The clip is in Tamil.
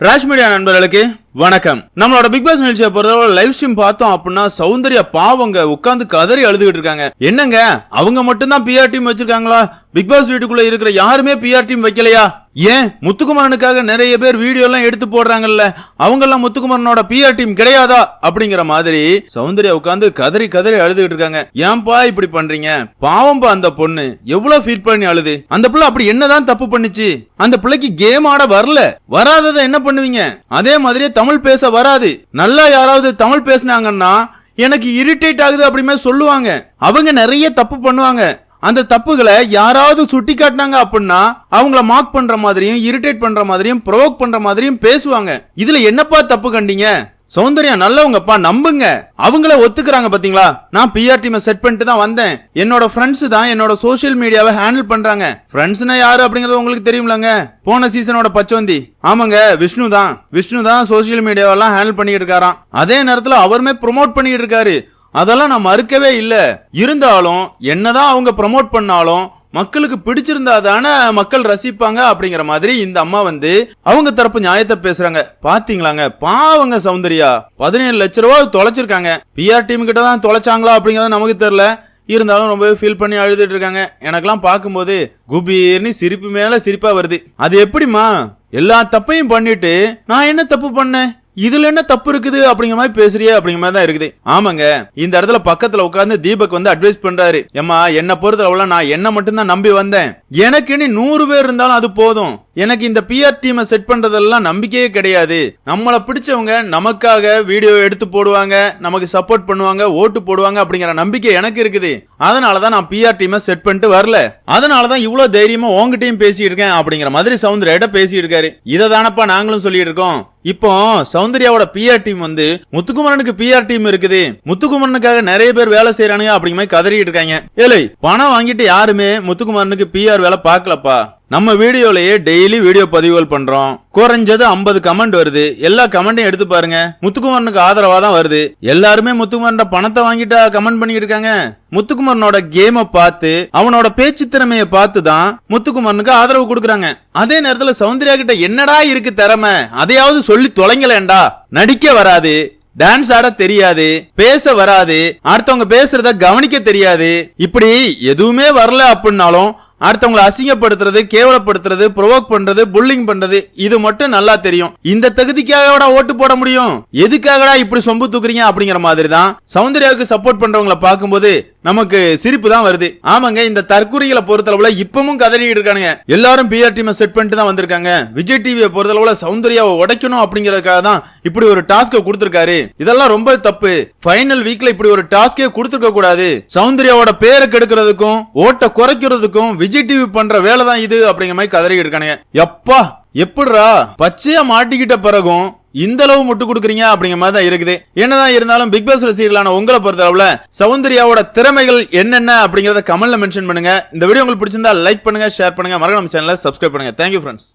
ராஜ் மீடியா நண்பர்களுக்கு வணக்கம். நம்மளோட பிக் பாஸ் நிகழ்ச்சியை பொறுத்தவரை லைவ் ஸ்ட்ரீம் பார்த்தோம் அப்படின்னா சௌந்தர்யா பாவங்க உட்காந்து கதறி அழுதுகிட்டு இருக்காங்க. என்னங்க? அவங்க மட்டும்தான் பிஆர் டீம் வச்சிருக்காங்களா? பிக் பாஸ் வீட்டுக்குள்ள இருக்கிற யாருமே பிஆர் டீம் வைக்கலையா? ஏன்? முத்துக்குமரனுக்காக நிறைய பேர் வீடியோலாம் எடுத்து போடுறாங்கல்ல. அவங்கெல்லாம் முத்துக்குமரனோட பிஆர் டீம் கிடையாதா? அப்படிங்கிற மாதிரி சௌந்தர்யா உட்காந்து கதறி கதறி அழுதுகிட்டு இருக்காங்க. ஏன்பா இப்படி பண்றீங்க? பாவம்பா அந்த பொண்ணு. எவ்வளவு ஃபீட் பண்ணி அழுது? அந்த பிள்ளை அப்படி என்னதான் தப்பு பண்ணுச்சு? அந்த பிள்ளைக்கு கேம் ஆட வரல. வராததை என்ன பண்ணுவீங்க? அதே மாதிரியே தமிழ் பேச வராது. நல்லா யாராவது தமிழ் பேசுனாங்கன்னா எனக்கு இரிட்டேட் ஆகுது அப்படிமே சொல்லுவாங்க. அவங்க நிறைய தப்பு பண்ணுவாங்க. அந்த தப்புகளை யாராவது சுட்டி காட்டினாங்க அப்படின்னா அவங்கள மார்க் பண்ற மாதிரியும் இரிட்டேட் பண்ற மாதிரியும் ப்ரொவோக் பண்ற மாதிரியும் பேசுவாங்க. இதுல என்னப்பா தப்பு கண்டீங்க? சௌந்தர்யா நல்லவங்கப்பா நம்புங்க. அவங்கள ஒத்துக்கிறாங்க பாத்தீங்களா? நான் பிஆர் டீமை செட் பண்ணிட்டு தான் வந்தேன். என்னோட ஃப்ரெண்ட்ஸ் தான் என்னோட சோஷியல் மீடியாவை ஹேண்டில் பண்றாங்க. ஃப்ரெண்ட்ஸ்னா யாரு அப்படிங்கறது உங்களுக்கு தெரியும்லங்க. போன சீசனோட பச்சோந்தி. ஆமாங்க விஷ்ணு தான். விஷ்ணு தான் சோஷியல் மீடியாவெல்லாம் ஹேண்டில் பண்ணிட்டு இருக்காராம். அதே நேரத்துல அவருமே ப்ரொமோட் பண்ணிட்டு இருக்காரு. அதெல்லாம் நான் மறுக்கவே இல்லை. இருந்தாலும் என்னதான் அவங்க ப்ரமோட் பண்ணாலும் மக்களுக்கு பிடிச்சிருந்தா தானே மக்கள் ரசிப்பாங்க அப்படிங்கிற மாதிரி இந்த அம்மா வந்து அவங்க தரப்பு நியாயத்தை பேசுறாங்க. பாத்தீங்களாங்க? பாவங்க சௌந்தர்யா. பதினேழு லட்ச ரூபா தொலைச்சிருக்காங்க. பிஆர் டீம் கிட்ட தான் தொலைச்சாங்களா அப்படிங்கறது நமக்கு தெரியல. இருந்தாலும் ரொம்பவே ஃபீல் பண்ணி அழுதுட்டு இருக்காங்க. எனக்கெல்லாம் பார்க்கும்போது குபீர்னு சிரிப்பு மேல சிரிப்பா வருது. அது எப்படிமா எல்லா தப்பையும் பண்ணிட்டு நான் என்ன தப்பு பண்ணேன்? இதுல என்ன தப்பு இருக்குது அப்படிங்கிற மாதிரி பேசுறியே அப்படிங்கிற மாதிரி தான் இருக்குது. ஆமாங்க இந்த இடத்துல பக்கத்துல உட்காந்து தீபக் வந்து அட்வைஸ் பண்றாரு. ஏம்மா என்ன பொறுத்தளவுல நான் என்ன மட்டும்தான் நம்பி வந்தேன். எனக்கு இனி நூறு பேர் இருந்தாலும் அது போதும். எனக்கு இந்த பிஆர் டீமை செட் பண்றதெல்லாம் நம்பிக்கையே கிடையாது. நம்மளை பிடிச்சவங்க நமக்காக வீடியோ எடுத்து போடுவாங்க நமக்கு சப்போர்ட் பண்ணுவாங்க ஓட்டு போடுவாங்க அப்படிங்கிற நம்பிக்கை எனக்கு இருக்குது. அதனாலதான் நான் பிஆர் டீமை செட் பண்ணிட்டு வரல. அதனாலதான் இவ்வளவு தைரியமா உங்ககிட்டயும் பேசிட்டு இருக்கேன் அப்படிங்கிற மாதிரி சவுந்தர் பேசிட்டு இருக்காரு. இதை தானப்பா நாங்களும் சொல்லிட்டு இருக்கோம். இப்போ சௌந்தர்யாவோட பிஆர் டீம் வந்து முத்துக்குமரனுக்கு பிஆர் டீம் இருக்குது. முத்துக்குமரனுக்காக நிறைய பேர் வேலை செய்யறானுங்க அப்படிங்கிற மாதிரி கதறிட்டு இருக்காங்க. ஏலை பணம் வாங்கிட்டு யாருமே முத்துக்குமரனுக்கு பிஆர் வேலை பார்க்கலப்பா. நம்ம வீடியோலயே டெய்லி வீடியோ பதிவுகள் பண்றோம். குறைஞ்சது ஐம்பது கமெண்ட் வருது. எல்லா கமெண்டையும் எடுத்து பாருங்க. முத்துக்குமரனுக்கு ஆதரவா தான் வருது. எல்லாருமே முத்துக்குமரன் பணத்தை வாங்கிட்டா கமெண்ட் பண்ணிட்டு இருக்காங்க. முத்துக்குமரனோட கேமை பார்த்து அவனோட பேச்சு திறமையை பார்த்து தான் முத்துக்குமரனுக்கு ஆதரவு கொடுக்குறாங்க. அதே நேரத்துல சௌந்தர்யா கிட்ட என்னடா இருக்கு திறமை? அதையாவது சொல்லி தொலைங்கலேண்டா நடிக்க வராது. டான்ஸ் ஆட தெரியாது. பேச வராது. அடுத்தவங்க பேசுறத கவனிக்க தெரியாது. இப்படி எதுவுமே வரல அப்படின்னாலும் அடுத்தவங்களை அசிங்கப்படுத்துறது கேவலப்படுத்துறது ப்ரொவோக் பண்றது புல்லிங் பண்றது இது மட்டும் நல்லா தெரியும். இந்த தகுதிக்காக ஓட்டு போட முடியும்? எதுக்காகடா இப்படி சொம்பு தூக்குறீங்க அப்படிங்கிற மாதிரி தான் சௌந்தர்யாவுக்கு சப்போர்ட் பண்றவங்களை பார்க்கும்போது நமக்கு சிரிப்பு தான் வருது. ஆமாங்க இந்த தற்கொலைகளை பொறுத்தளவுல இப்பவும் கதறிட்டு இருக்கானுங்க. எல்லாரும் பிஆர் டீமை செட் பண்ணிட்டு தான் வந்திருக்காங்க. விஜய் டிவியை பொறுத்தளவுல சௌந்தர்யாவை உடைக்கணும் அப்படிங்கறதுக்காக தான் இப்படி ஒரு டாஸ்க கொடுத்திருக்காரு. இதெல்லாம் ரொம்ப தப்பு. ஃபைனல் வீக்ல இப்படி ஒரு டாஸ்கே கொடுத்துருக்க கூடாது. சௌந்தர்யாவோட பேரை கெடுக்கிறதுக்கும் ஓட்ட குறைக்கிறதுக்கும் விஜய் டிவி பண்ற வேலை தான் இது அப்படிங்கிற மாதிரி கதறிட்டு இருக்கானுங்க. எப்பா எப்படிரா பச்சையா மாட்டிக்கிட்ட பிறகும் இந்த அளவு முட்டு கொடுக்குறீங்க அப்படிங்கிற மாதிரி தான் இருக்குது. என்னதான் இருந்தாலும் பிக் பாஸ் ரசிகர்களான உங்களை பொறுத்தளவுல சௌந்தர்யாவோட திறமைகள் என்னென்ன அப்படிங்கறத கமெண்ட்ல மென்ஷன் பண்ணுங்க. இந்த வீடியோ உங்களுக்கு பிடிச்சிருந்தா லைக் பண்ணுங்க ஷேர் பண்ணுங்க. மறக்காம சேனலை சப்ஸ்கிரைப் பண்ணுங்க. Thank you friends